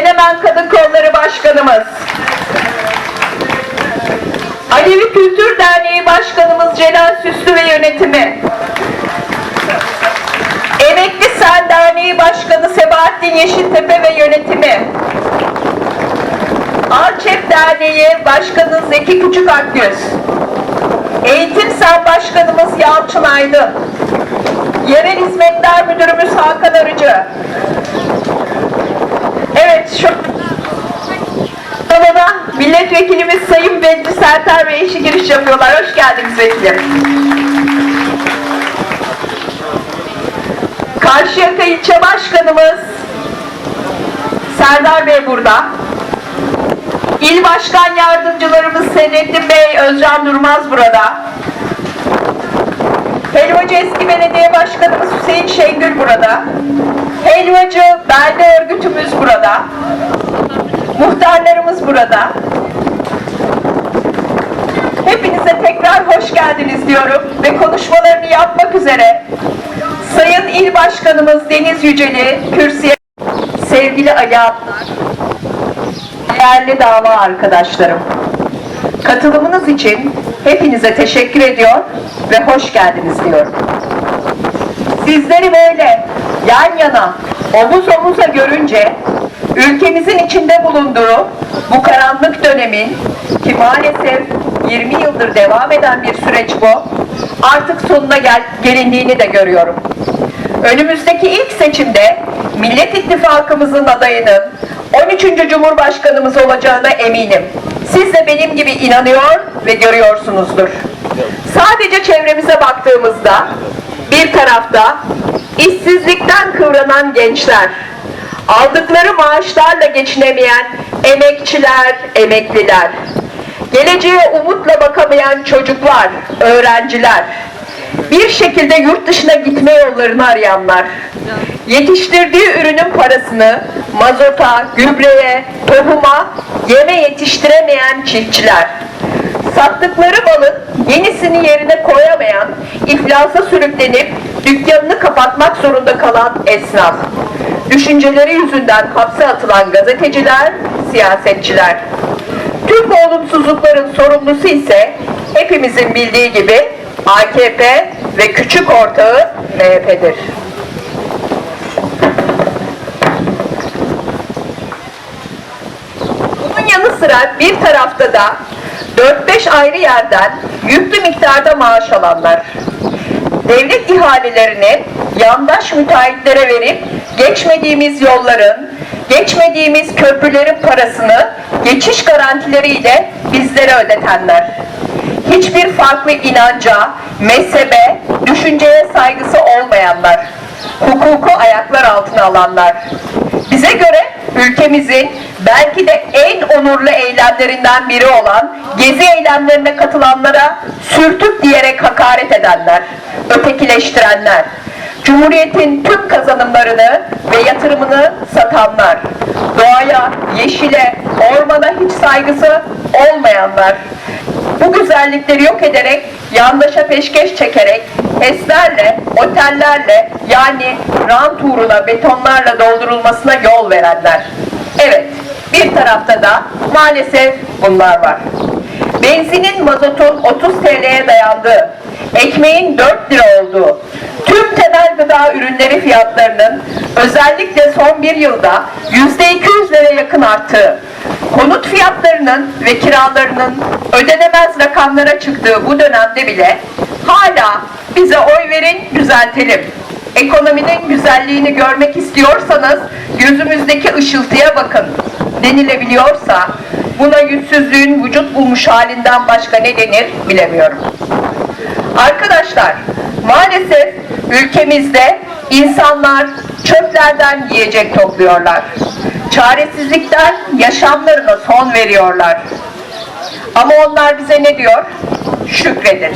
Menemen Kadın Kolları Başkanımız. Alevi Kültür Derneği Başkanımız Celal Süslü ve yönetimi. Emekli Sen Derneği Başkanı Sebahattin Yeşiltepe ve yönetimi. Arçep Derneği Başkanı Zeki Küçük Akgüz. Eğitim Sen Başkanımız Yalçın Aydın. Yerel Hizmetler Müdürümüz Hakan Arıcı. Evet şu salona milletvekilimiz Sayın Bedri Serter ve eşi giriş yapıyorlar. Hoş geldiniz vekilim. Karşıyaka İlçe Başkanımız Serdar Bey burada. İl Başkan Yardımcılarımız Seyrettin Bey, Özcan Durmaz burada. Helvacı Eski Belediye Başkanımız Hüseyin Şengül burada. Helvacı Belde Örgütümüz burada. Muhtarlarımız burada. Hepinize tekrar hoş geldiniz diyorum ve konuşmalarını yapmak üzere Sayın İl Başkanımız Deniz Yüceli kürsüye sevgili Ali Adnar, değerli dava arkadaşlarım. Katılımınız için hepinize teşekkür ediyor ve hoş geldiniz diyorum. Sizleri böyle yan yana, omuz omuza görünce ülkemizin içinde bulunduğu bu karanlık dönemin ki maalesef 20 yıldır devam eden bir süreç bu artık sonuna gel gelindiğini de görüyorum. Önümüzdeki ilk seçimde Millet İttifakımızın adayının 13. Cumhurbaşkanımız olacağına eminim. Siz de benim gibi inanıyor ve görüyorsunuzdur. Sadece çevremize baktığımızda bir tarafta işsizlikten kıvranan gençler, aldıkları maaşlarla geçinemeyen emekçiler, emekliler, geleceğe umutla bakamayan çocuklar, öğrenciler, bir şekilde yurt dışına gitme yollarını arayanlar, yetiştirdiği ürünün parasını mazota, gübreye, tohuma, yeme yetiştiremeyen çiftçiler, sattıkları malın yenisini yerine koyamayan, iflasa sürüklenip dükkanını kapatmak zorunda kalan esnaf, düşünceleri yüzünden hapse atılan gazeteciler, siyasetçiler. Tüm bu olumsuzlukların sorumlusu ise hepimizin bildiği gibi AKP ve küçük ortağı MHP'dir. Bunun yanı sıra bir tarafta da 4-5 ayrı yerden yüklü miktarda maaş alanlar. Devlet ihalelerini yandaş müteahhitlere verip geçmediğimiz yolların, geçmediğimiz köprülerin parasını geçiş garantileriyle bizlere ödetenler. Hiçbir farklı inanca, mezhebe, düşünceye saygısı olmayanlar. Hukuku ayaklar altına alanlar. Bize göre ülkemizin belki de en onurlu eylemlerinden biri olan gezi eylemlerine katılanlara sürtük diyerek hakaret edenler, ötekileştirenler, Cumhuriyetin tüm kazanımlarını ve yatırımını satanlar, doğaya, yeşile, ormana hiç saygısı olmayanlar, bu güzellikleri yok ederek, yandaşa peşkeş çekerek, HES'lerle, otellerle yani rant uğruna betonlarla doldurulmasına yol verenler. Bir tarafta da maalesef bunlar var. Benzinin, mazotun 30 TL'ye dayandığı, ekmeğin 4 lira olduğu, tüm temel gıda ürünleri fiyatlarının özellikle son bir yılda %200 lira yakın arttığı, konut fiyatlarının ve kiralarının ödenemez rakamlara çıktığı bu dönemde bile hala bize oy verin düzeltelim. Ekonominin güzelliğini görmek istiyorsanız gözümüzdeki ışıltıya bakın denilebiliyorsa buna yüzsüzlüğün vücut bulmuş halinden başka ne denir bilemiyorum. Arkadaşlar maalesef ülkemizde insanlar çöplerden yiyecek topluyorlar. Çaresizlikten yaşamlarına son veriyorlar. Ama onlar bize ne diyor? Şükredin.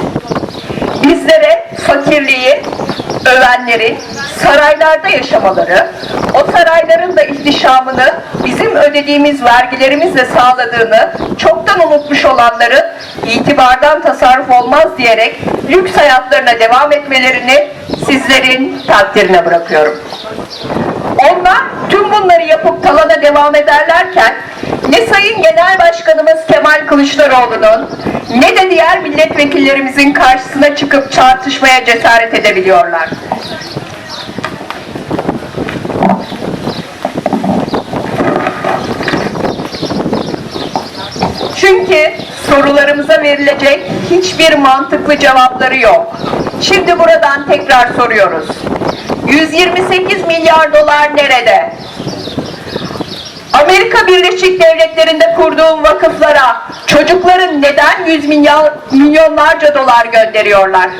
bizlere fakirliği, övenleri, saraylarda yaşamaları, o sarayların da ihtişamını bizim ödediğimiz vergilerimizle sağladığını çoktan unutmuş olanların itibardan tasarruf olmaz diyerek lüks hayatlarına devam etmelerini sizlerin takdirine bırakıyorum. Onlar tüm bunları yapıp talana devam ederlerken ne Sayın Genel Başkanımız Kemal Kılıçdaroğlu'nun ne de diğer milletvekillerimizin karşısına çıkıp tartışmaya cesaret edebiliyorlar. Çünkü sorularımıza verilecek hiçbir mantıklı cevapları yok. Şimdi buradan tekrar soruyoruz. 128 milyar dolar nerede? Amerika Birleşik Devletleri'nde kurduğum vakıflara çocukların neden yüz milyon, milyonlarca dolar gönderiyorlar?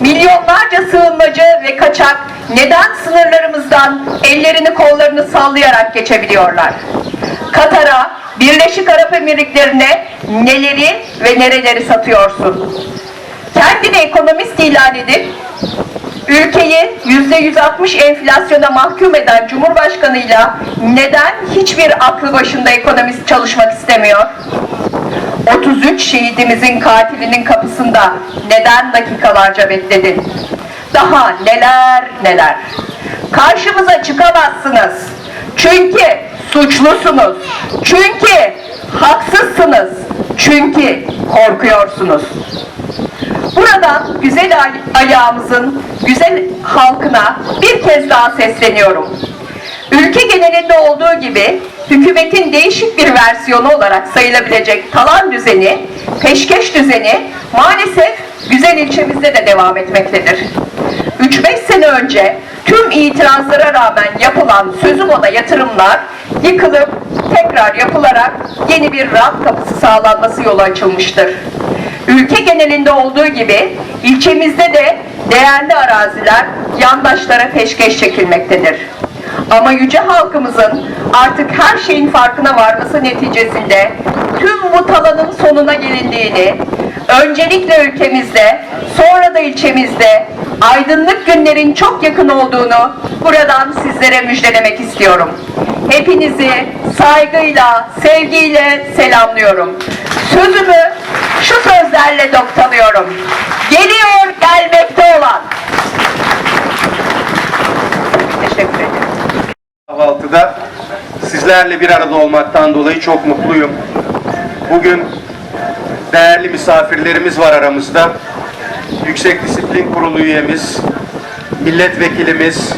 Milyonlarca sığınmacı ve kaçak neden sınırlarımızdan ellerini kollarını sallayarak geçebiliyorlar? Katar'a, Birleşik Arap Emirlikleri'ne neleri ve nereleri satıyorsun? Kendini ekonomist ilan edip ülkeyi yüzde 160 enflasyona mahkum eden Cumhurbaşkanıyla neden hiçbir aklı başında ekonomist çalışmak istemiyor? 33 şehidimizin katilinin kapısında neden dakikalarca bekledin? Daha neler neler. Karşımıza çıkamazsınız. Çünkü suçlusunuz. Çünkü haksızsınız. Çünkü korkuyorsunuz. Buradan güzel ay- ayağımızın güzel halkına bir kez daha sesleniyorum. Ülke genelinde olduğu gibi hükümetin değişik bir versiyonu olarak sayılabilecek talan düzeni, peşkeş düzeni maalesef güzel ilçemizde de devam etmektedir. 3-5 sene önce tüm itirazlara rağmen yapılan sözüm ona yatırımlar yıkılıp tekrar yapılarak yeni bir rant kapısı sağlanması yolu açılmıştır. Ülke genelinde olduğu gibi ilçemizde de değerli araziler yandaşlara peşkeş çekilmektedir. Ama yüce halkımızın artık her şeyin farkına varması neticesinde tüm bu talanın sonuna gelindiğini, öncelikle ülkemizde, sonra da ilçemizde aydınlık günlerin çok yakın olduğunu buradan sizlere müjdelemek istiyorum. Hepinizi saygıyla, sevgiyle selamlıyorum. Sözümü şu sözlerle noktalıyorum. Geliyor gelmekte olan. Teşekkür ederim. Kahvaltıda sizlerle bir arada olmaktan dolayı çok mutluyum. Bugün değerli misafirlerimiz var aramızda. Yüksek Disiplin Kurulu üyemiz, milletvekilimiz,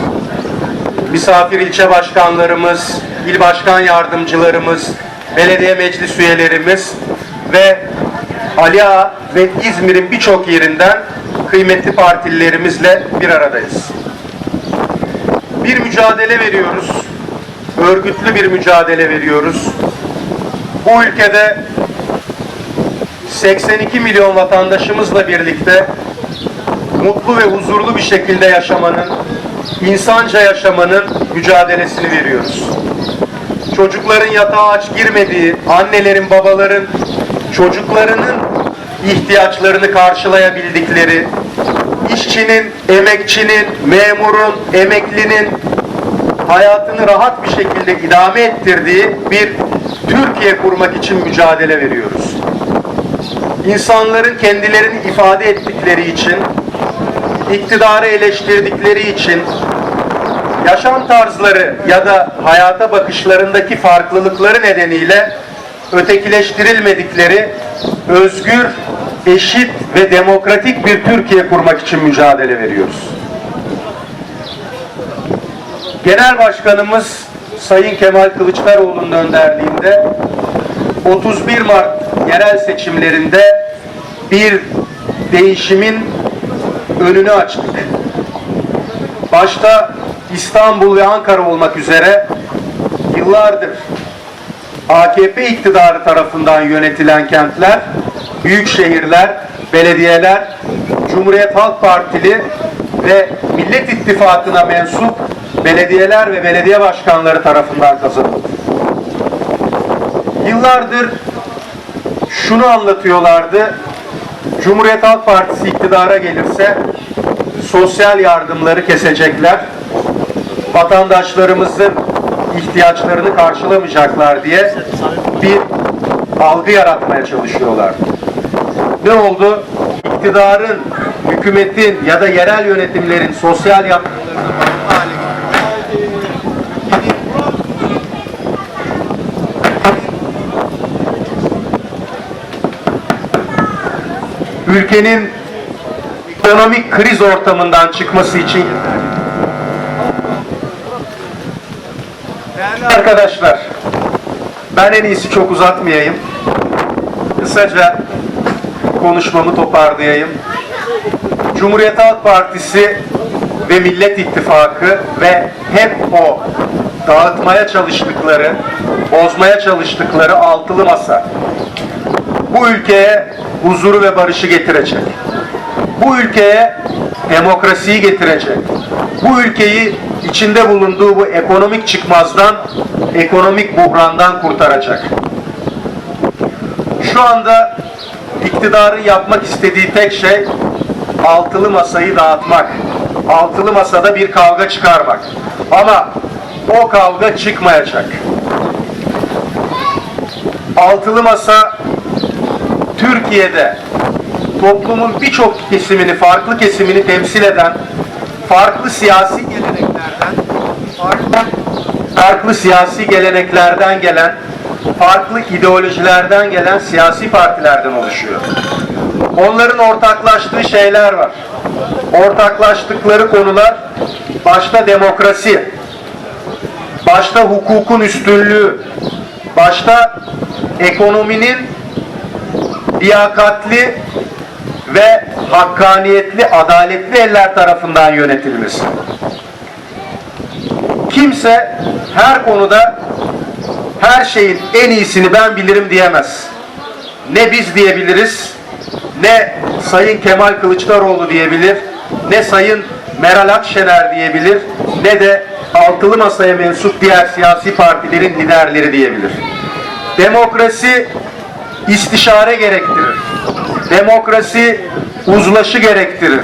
misafir ilçe başkanlarımız, il başkan yardımcılarımız, belediye meclis üyelerimiz ve Ali Ağa ve İzmir'in birçok yerinden kıymetli partililerimizle bir aradayız bir mücadele veriyoruz. Örgütlü bir mücadele veriyoruz. Bu ülkede 82 milyon vatandaşımızla birlikte mutlu ve huzurlu bir şekilde yaşamanın, insanca yaşamanın mücadelesini veriyoruz. Çocukların yatağa aç girmediği, annelerin, babaların çocuklarının ihtiyaçlarını karşılayabildikleri, işçinin, emekçinin, memurun, emeklinin hayatını rahat bir şekilde idame ettirdiği bir Türkiye kurmak için mücadele veriyoruz. İnsanların kendilerini ifade ettikleri için, iktidarı eleştirdikleri için, yaşam tarzları ya da hayata bakışlarındaki farklılıkları nedeniyle ötekileştirilmedikleri özgür, eşit ve demokratik bir Türkiye kurmak için mücadele veriyoruz. Genel Başkanımız Sayın Kemal Kılıçdaroğlu'nun önderliğinde 31 Mart yerel seçimlerinde bir değişimin önünü açtık. Başta İstanbul ve Ankara olmak üzere yıllardır AKP iktidarı tarafından yönetilen kentler, büyük şehirler, belediyeler, Cumhuriyet Halk Partili ve Millet İttifakı'na mensup belediyeler ve belediye başkanları tarafından kazanıldı. Yıllardır şunu anlatıyorlardı. Cumhuriyet Halk Partisi iktidara gelirse sosyal yardımları kesecekler. Vatandaşlarımızın ihtiyaçlarını karşılamayacaklar diye bir algı yaratmaya çalışıyorlar. Ne oldu? İktidarın, hükümetin ya da yerel yönetimlerin sosyal yardımlarını hale ülkenin ekonomik kriz ortamından çıkması için arkadaşlar, ben en iyisi çok uzatmayayım. Kısaca konuşmamı toparlayayım. Cumhuriyet Halk Partisi ve Millet İttifakı ve hep o dağıtmaya çalıştıkları, bozmaya çalıştıkları altılı masa bu ülkeye huzuru ve barışı getirecek. Bu ülkeye demokrasiyi getirecek. Bu ülkeyi içinde bulunduğu bu ekonomik çıkmazdan, ekonomik buhrandan kurtaracak. Şu anda iktidarın yapmak istediği tek şey altılı masayı dağıtmak. Altılı masada bir kavga çıkarmak. Ama o kavga çıkmayacak. Altılı masa Türkiye'de toplumun birçok kesimini, farklı kesimini temsil eden farklı siyasi geleneklerden, farklı, farklı siyasi geleneklerden gelen, farklı ideolojilerden gelen siyasi partilerden oluşuyor. Onların ortaklaştığı şeyler var. Ortaklaştıkları konular başta demokrasi, başta hukukun üstünlüğü, başta ekonominin liyakatli ve hakkaniyetli, adaletli eller tarafından yönetilmesi. Kimse her konuda her şeyin en iyisini ben bilirim diyemez. Ne biz diyebiliriz, ne Sayın Kemal Kılıçdaroğlu diyebilir, ne Sayın Meral Akşener diyebilir, ne de altılı masaya mensup diğer siyasi partilerin liderleri diyebilir. Demokrasi istişare gerektirir. Demokrasi uzlaşı gerektirir.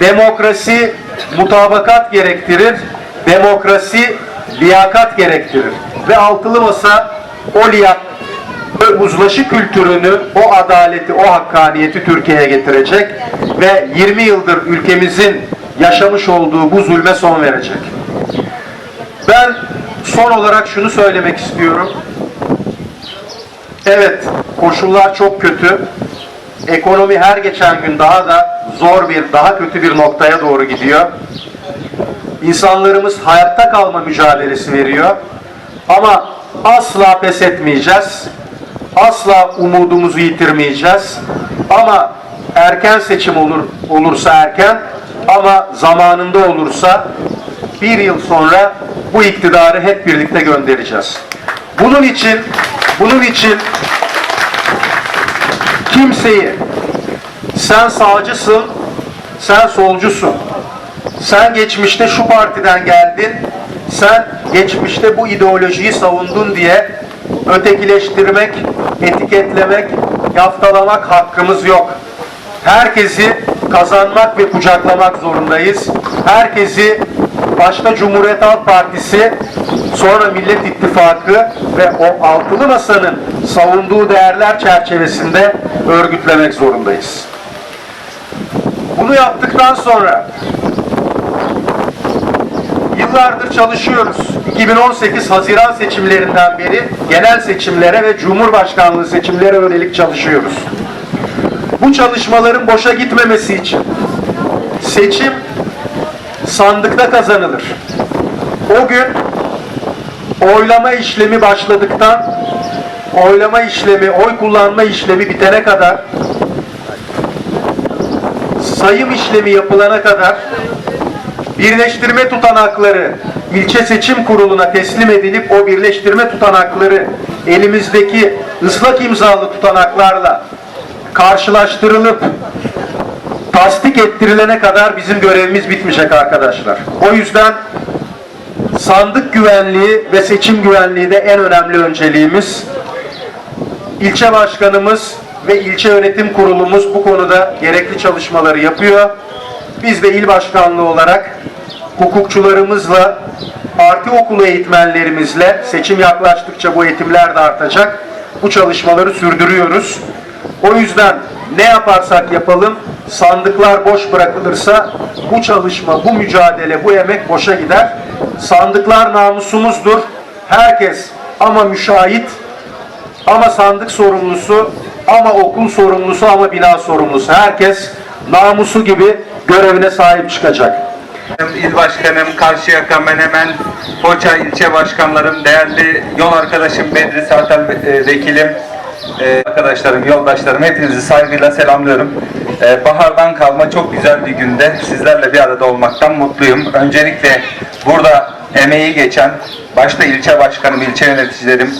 Demokrasi mutabakat gerektirir. Demokrasi liyakat gerektirir. Ve altılı masa o liyakat ve uzlaşı kültürünü, o adaleti, o hakkaniyeti Türkiye'ye getirecek ve 20 yıldır ülkemizin yaşamış olduğu bu zulme son verecek. Ben son olarak şunu söylemek istiyorum. Evet, koşullar çok kötü. Ekonomi her geçen gün daha da zor bir, daha kötü bir noktaya doğru gidiyor. İnsanlarımız hayatta kalma mücadelesi veriyor. Ama asla pes etmeyeceğiz. Asla umudumuzu yitirmeyeceğiz. Ama erken seçim olur olursa erken ama zamanında olursa bir yıl sonra bu iktidarı hep birlikte göndereceğiz. Bunun için bunun için kimseyi sen sağcısın, sen solcusun. Sen geçmişte şu partiden geldin, sen geçmişte bu ideolojiyi savundun diye ötekileştirmek, etiketlemek, yaftalamak hakkımız yok. Herkesi kazanmak ve kucaklamak zorundayız. Herkesi başta Cumhuriyet Halk Partisi, sonra Millet İttifakı ve o altılı masanın savunduğu değerler çerçevesinde örgütlemek zorundayız. Bunu yaptıktan sonra yıllardır çalışıyoruz. 2018 Haziran seçimlerinden beri genel seçimlere ve Cumhurbaşkanlığı seçimlere yönelik çalışıyoruz. Bu çalışmaların boşa gitmemesi için seçim sandıkta kazanılır. O gün oylama işlemi başladıktan oylama işlemi, oy kullanma işlemi bitene kadar sayım işlemi yapılana kadar birleştirme tutanakları ilçe seçim kuruluna teslim edilip o birleştirme tutanakları elimizdeki ıslak imzalı tutanaklarla karşılaştırılıp tasdik ettirilene kadar bizim görevimiz bitmeyecek arkadaşlar. O yüzden sandık güvenliği ve seçim güvenliği de en önemli önceliğimiz. İlçe başkanımız ve ilçe yönetim kurulumuz bu konuda gerekli çalışmaları yapıyor. Biz de il başkanlığı olarak hukukçularımızla, parti okulu eğitmenlerimizle seçim yaklaştıkça bu eğitimler de artacak. Bu çalışmaları sürdürüyoruz. O yüzden ne yaparsak yapalım sandıklar boş bırakılırsa bu çalışma, bu mücadele, bu emek boşa gider. Sandıklar namusumuzdur. Herkes ama müşahit, ama sandık sorumlusu, ama okul sorumlusu, ama bina sorumlusu. Herkes namusu gibi görevine sahip çıkacak. İl Başkanım, Karşıyaka, Menemen, Foça ilçe başkanlarım, değerli yol arkadaşım Bedri Sartel e, Vekilim, e, arkadaşlarım, yoldaşlarım hepinizi saygıyla selamlıyorum. E, Bahardan kalma çok güzel bir günde sizlerle bir arada olmaktan mutluyum. Öncelikle burada emeği geçen, başta ilçe başkanım, ilçe yöneticilerim,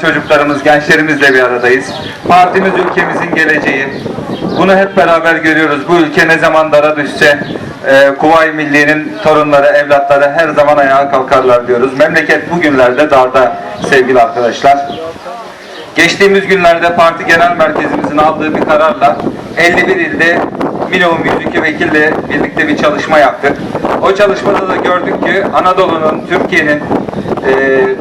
çocuklarımız, gençlerimizle bir aradayız. Partimiz ülkemizin geleceği. Bunu hep beraber görüyoruz. Bu ülke ne zaman dara düşse e, Kuvayi Milliye'nin torunları, evlatları her zaman ayağa kalkarlar diyoruz. Memleket bugünlerde darda sevgili arkadaşlar. Geçtiğimiz günlerde parti genel merkezimizin aldığı bir kararla 51 ilde minimum 102 vekille birlikte bir çalışma yaptık. O çalışmada da gördük ki Anadolu'nun, Türkiye'nin, e,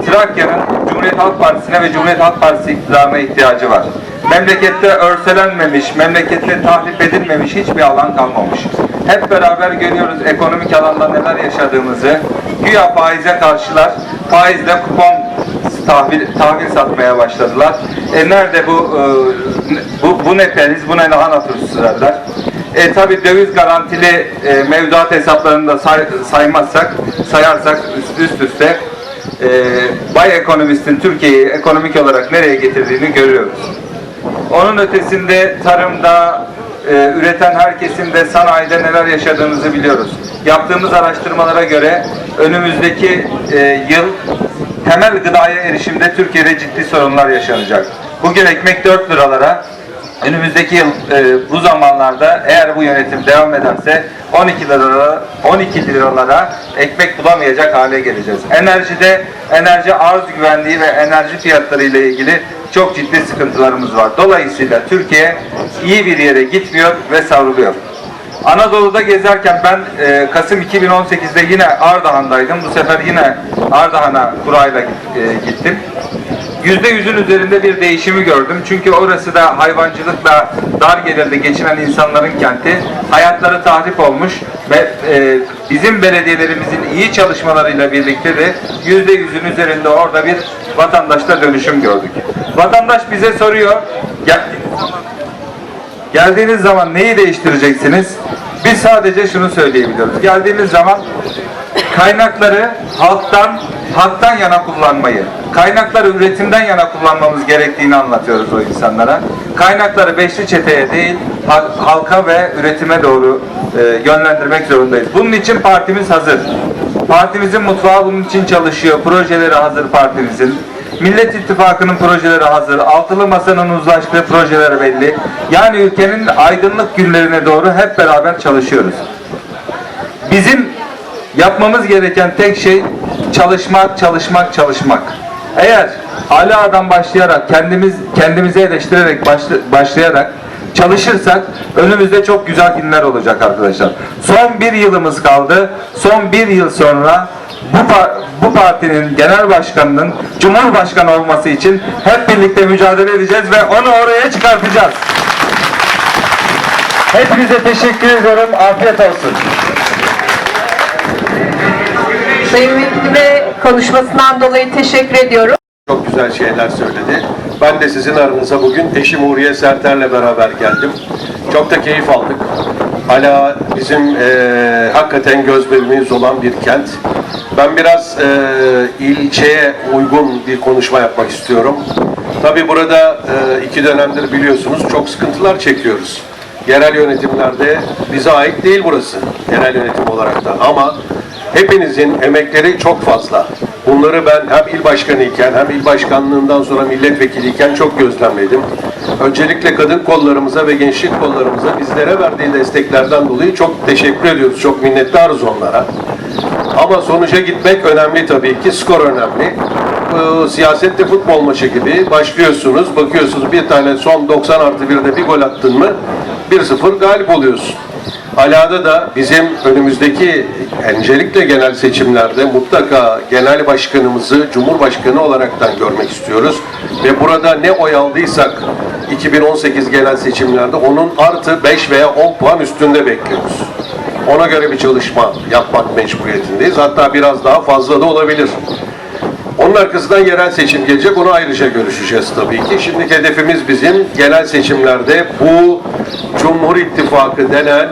Trakya'nın Cumhuriyet Halk Partisi'ne ve Cumhuriyet Halk Partisi iktidarına ihtiyacı var. Memlekette örselenmemiş, memlekette tahrip edilmemiş hiçbir alan kalmamış. Hep beraber görüyoruz ekonomik alanda neler yaşadığımızı. Güya faize karşılar, faizle kupon tahvil, tahvil satmaya başladılar. E nerede bu e, bu, bu ne periz, bu ne lahana turşusu derler. E tabi döviz garantili e, mevduat hesaplarını da say, saymazsak, sayarsak üst, üst üste e, Bay Ekonomist'in Türkiye'yi ekonomik olarak nereye getirdiğini görüyoruz. Onun ötesinde tarımda, e, üreten her kesimde, sanayide neler yaşadığımızı biliyoruz. Yaptığımız araştırmalara göre önümüzdeki e, yıl temel gıdaya erişimde Türkiye'de ciddi sorunlar yaşanacak. Bugün ekmek 4 liralara, önümüzdeki yıl e, bu zamanlarda eğer bu yönetim devam ederse 12 liralara 12 liralara ekmek bulamayacak hale geleceğiz. Enerjide enerji arz güvenliği ve enerji fiyatları ile ilgili çok ciddi sıkıntılarımız var. Dolayısıyla Türkiye iyi bir yere gitmiyor ve savruluyor. Anadolu'da gezerken ben e, Kasım 2018'de yine Ardahan'daydım. Bu sefer yine Ardahan'a kurayla e, gittim. Yüzde yüzün üzerinde bir değişimi gördüm. Çünkü orası da hayvancılıkla dar gelirli geçinen insanların kenti. Hayatları tahrip olmuş ve e, bizim belediyelerimizin iyi çalışmalarıyla birlikte de yüzde yüzün üzerinde orada bir vatandaşta dönüşüm gördük. Vatandaş bize soruyor, geldiğiniz zaman Geldiğiniz zaman neyi değiştireceksiniz? Biz sadece şunu söyleyebiliyoruz. Geldiğimiz zaman kaynakları halktan, halktan yana kullanmayı, kaynakları üretimden yana kullanmamız gerektiğini anlatıyoruz o insanlara. Kaynakları beşli çeteye değil, hal- halka ve üretime doğru e, yönlendirmek zorundayız. Bunun için partimiz hazır. Partimizin mutfağı bunun için çalışıyor. Projeleri hazır partimizin. Millet İttifakı'nın projeleri hazır. Altılı Masa'nın uzlaştığı projeleri belli. Yani ülkenin aydınlık günlerine doğru hep beraber çalışıyoruz. Bizim yapmamız gereken tek şey çalışmak, çalışmak, çalışmak. Eğer Ala'dan başlayarak kendimiz kendimizi eleştirerek başla- başlayarak çalışırsak önümüzde çok güzel günler olacak arkadaşlar. Son bir yılımız kaldı. Son bir yıl sonra bu, bu partinin genel başkanının cumhurbaşkanı olması için hep birlikte mücadele edeceğiz ve onu oraya çıkartacağız. Hepinize teşekkür ediyorum. Afiyet olsun. Sayın Vekilime konuşmasından dolayı teşekkür ediyorum. Çok güzel şeyler söyledi. Ben de sizin aranıza bugün eşim Uğriye Serter'le beraber geldim. Çok da keyif aldık. Hala bizim eee, hakikaten göz bebeğimiz olan bir kent. Ben biraz eee, ilçeye uygun bir konuşma yapmak istiyorum. Tabii burada eee, iki dönemdir biliyorsunuz çok sıkıntılar çekiyoruz. Yerel yönetimlerde bize ait değil burası. Yerel yönetim olarak da ama Hepinizin emekleri çok fazla. Bunları ben hem il başkanı iken hem il başkanlığından sonra milletvekili iken çok gözlemledim. Öncelikle kadın kollarımıza ve gençlik kollarımıza bizlere verdiği desteklerden dolayı çok teşekkür ediyoruz. Çok minnettarız onlara. Ama sonuca gitmek önemli tabii ki. Skor önemli. siyasette futbol maçı gibi başlıyorsunuz, bakıyorsunuz bir tane son 90 artı 1'de bir gol attın mı 1-0 galip oluyorsun. Alada da bizim önümüzdeki öncelikle genel seçimlerde mutlaka genel başkanımızı Cumhurbaşkanı olaraktan görmek istiyoruz. Ve burada ne oy aldıysak 2018 genel seçimlerde onun artı 5 veya 10 puan üstünde bekliyoruz. Ona göre bir çalışma yapmak mecburiyetindeyiz. Hatta biraz daha fazla da olabilir. Onun arkasından yerel seçim gelecek. Onu ayrıca görüşeceğiz tabii ki. Şimdi hedefimiz bizim genel seçimlerde bu Cumhur İttifakı denen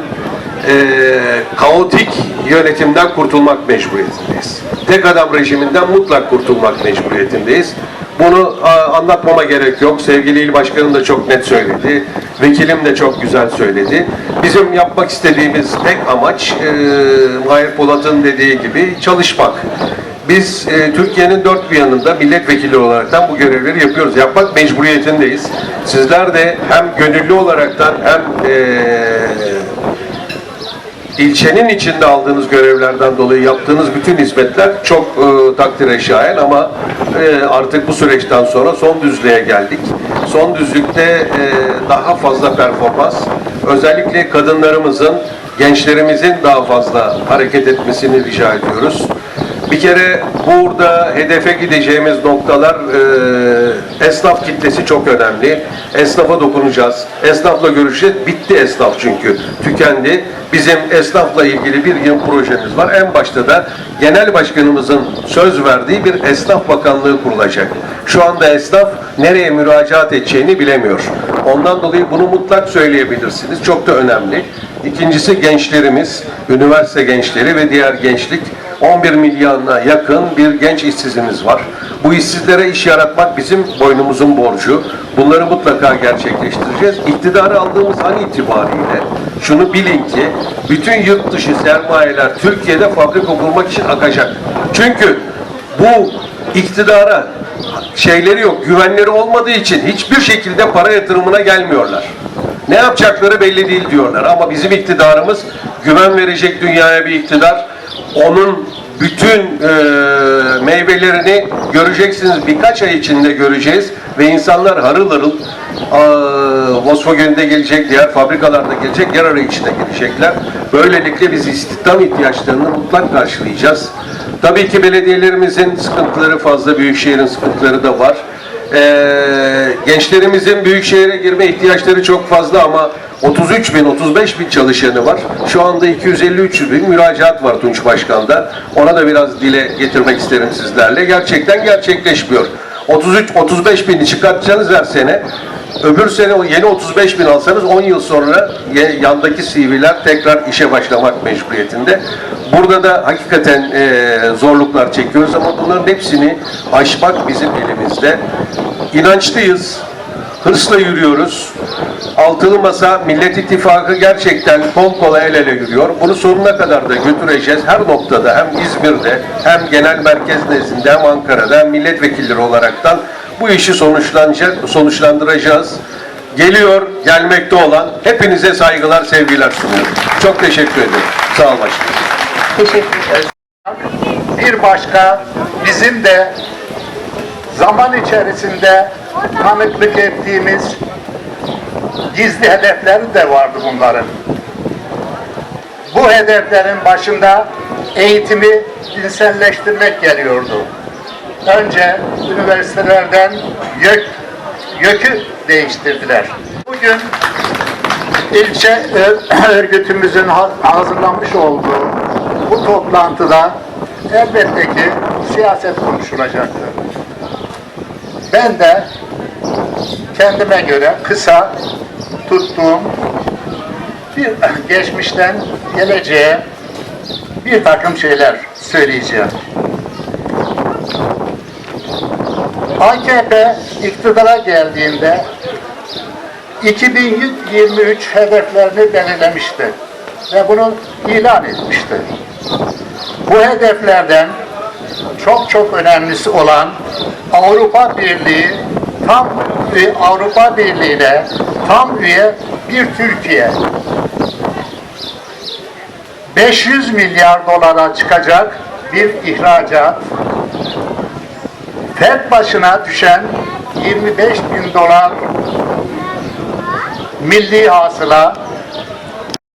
eee, kaotik yönetimden kurtulmak mecburiyetindeyiz. Tek adam rejiminden mutlak kurtulmak mecburiyetindeyiz. Bunu a, anlatmama gerek yok. Sevgili il başkanım da çok net söyledi. Vekilim de çok güzel söyledi. Bizim yapmak istediğimiz tek amaç eee Mahir Polat'ın dediği gibi çalışmak. Biz e, Türkiye'nin dört bir yanında milletvekili olaraktan bu görevleri yapıyoruz. Yapmak mecburiyetindeyiz. Sizler de hem gönüllü olaraktan hem e, ilçenin içinde aldığınız görevlerden dolayı yaptığınız bütün hizmetler çok e, takdire şayan ama e, artık bu süreçten sonra son düzlüğe geldik. Son düzlükte e, daha fazla performans, özellikle kadınlarımızın, gençlerimizin daha fazla hareket etmesini rica ediyoruz. Bir kere burada hedefe gideceğimiz noktalar e, esnaf kitlesi çok önemli. Esnafa dokunacağız. Esnafla görüşeceğiz. Bitti esnaf çünkü. Tükendi. Bizim esnafla ilgili bir yıl projemiz var. En başta da genel başkanımızın söz verdiği bir esnaf bakanlığı kurulacak. Şu anda esnaf nereye müracaat edeceğini bilemiyor. Ondan dolayı bunu mutlak söyleyebilirsiniz. Çok da önemli. İkincisi gençlerimiz, üniversite gençleri ve diğer gençlik 11 milyona yakın bir genç işsizimiz var. Bu işsizlere iş yaratmak bizim boynumuzun borcu. Bunları mutlaka gerçekleştireceğiz. İktidarı aldığımız an itibariyle şunu bilin ki bütün yurt dışı sermayeler Türkiye'de fabrika kurmak için akacak. Çünkü bu iktidara şeyleri yok, güvenleri olmadığı için hiçbir şekilde para yatırımına gelmiyorlar. Ne yapacakları belli değil diyorlar ama bizim iktidarımız güven verecek dünyaya bir iktidar. Onun bütün e, meyvelerini göreceksiniz birkaç ay içinde göreceğiz ve insanlar harıl harıl e, Volkswagen'de gelecek, diğer fabrikalarda gelecek, yer arayışına girecekler. Böylelikle biz istihdam ihtiyaçlarını mutlak karşılayacağız. Tabii ki belediyelerimizin sıkıntıları fazla, büyükşehirin sıkıntıları da var. Ee, gençlerimizin büyük şehire girme ihtiyaçları çok fazla ama 33 bin, 35 bin çalışanı var. Şu anda 253 bin müracaat var Tunç Başkan'da. Ona da biraz dile getirmek isterim sizlerle. Gerçekten gerçekleşmiyor. 33-35 bini çıkartacaksınız her sene. Öbür sene yeni 35 bin alsanız 10 yıl sonra yandaki CV'ler tekrar işe başlamak mecburiyetinde. Burada da hakikaten e, zorluklar çekiyoruz ama bunların hepsini aşmak bizim elimizde. İnançlıyız, hırsla yürüyoruz. Altılı Masa Millet İttifakı gerçekten kol kola el ele yürüyor. Bunu sonuna kadar da götüreceğiz. Her noktada hem İzmir'de hem genel merkez nezdinde hem Ankara'da hem milletvekilleri olaraktan bu işi sonuçlanacak, sonuçlandıracağız. Geliyor, gelmekte olan hepinize saygılar, sevgiler sunuyorum. Çok teşekkür ederim. Sağ ol başkanım. Teşekkür ederiz. Bir başka bizim de zaman içerisinde tanıklık ettiğimiz gizli hedefleri de vardı bunların. Bu hedeflerin başında eğitimi dinselleştirmek geliyordu. Önce üniversitelerden YÖK, YÖK'ü değiştirdiler. Bugün ilçe örgütümüzün ha- hazırlamış olduğu bu toplantıda elbette ki siyaset konuşulacaktır. Ben de kendime göre kısa tuttuğum bir geçmişten geleceğe bir takım şeyler söyleyeceğim. AKP iktidara geldiğinde 2023 hedeflerini belirlemişti ve bunu ilan etmişti. Bu hedeflerden çok çok önemlisi olan Avrupa Birliği tam Avrupa Birliği'ne tam üye bir Türkiye. 500 milyar dolara çıkacak bir ihracat, tek başına düşen 25 bin dolar milli hasıla